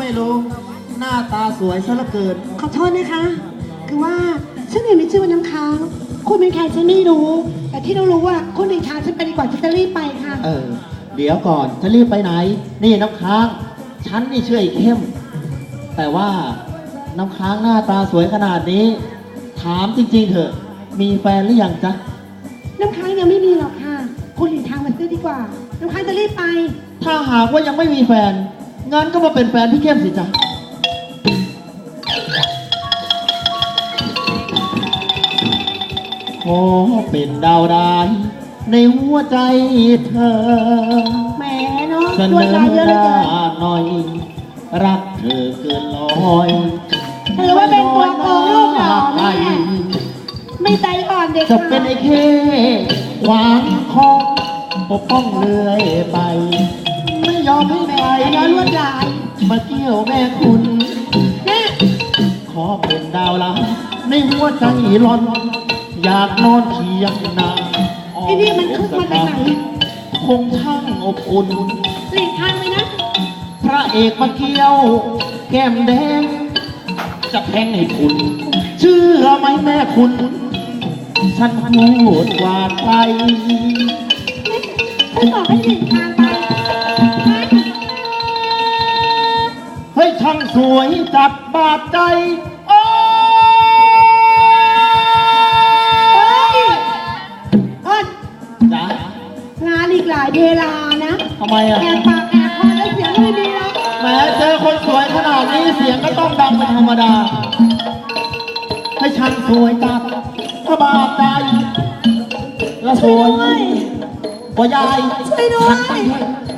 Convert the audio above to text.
ไม่รู้หน้าตาสวยซะเหลือเกิน ขอโทษนะคะ คือว่าฉันเห็นมีชื่อว่าน้ำค้าง คุณเป็นใครฉันไม่รู้ แต่ที่เรารู้ว่าคุณเป็นค้างฉันไปดีกว่าฉันจะรีบไปค่ะ เออ เดี๋ยวก่อนจะรีบไปไหน นี่น้ำค้างฉันนี่ชื่อไอ้เข้ม แต่ว่าน้ำค้างหน้าตาสวยขนาดนี้ ถามจริง ๆ เถอะ มีแฟนหรือยังจ๊ะ น้ำค้างยังไม่มีหรอกค่ะ คุณหลีกทางมาซื้อดีกว่า น้ำค้างจะรีบไป ถ้าหากว่ายังไม่มีแฟน งั้นก็มาเป็นแฟนพี่เข้มสิจ๊ะขอเป็นดาวดาย ในหัวใจเธอแหมเนาะเสลนวดอลายเยอะหเหลยน้าหน่อย รักเธอเกินร้อยถือว่าเป็นตัวโกงรูปหล่อแม่ไม่ใจอ่อนเด็กจะเป็นไอ้เคหวางคอปกป้องเรื่อยไปไม่ ยอมให้ใครแหมเนาะลวดลายมาเกี่ยวแม่คุณแม่ขอเป็นดาวลาในหัวใจร้อน อยากนอนเคียงนางไอ้นี่มันคึกมาจากไหนคงช่างอบอุ่นหลีกทางไปนะ พระเอกมาเกี่ยว แก้มแดง จะแทงให้คุณ เชื่อไหมแม่คุณ ฉันพูดกว่าใครฉันบอกให้หลีกทางไป เฮ้ยช่างสวยจัดบาดใจ โอ้เอ้ยจ๋างานอีกหลายเวลานะทำไมอะแอบปากแอบคอแล้วเสียงไม่ดีแล้ว แหมเจอคนสวยขนาดนี้เสียงก็ต้องดังเป็นธรรมดา ให้ช่างสวยจัดบาดใจ และสวยกว่ายายช่วยด้วยฉันต้อง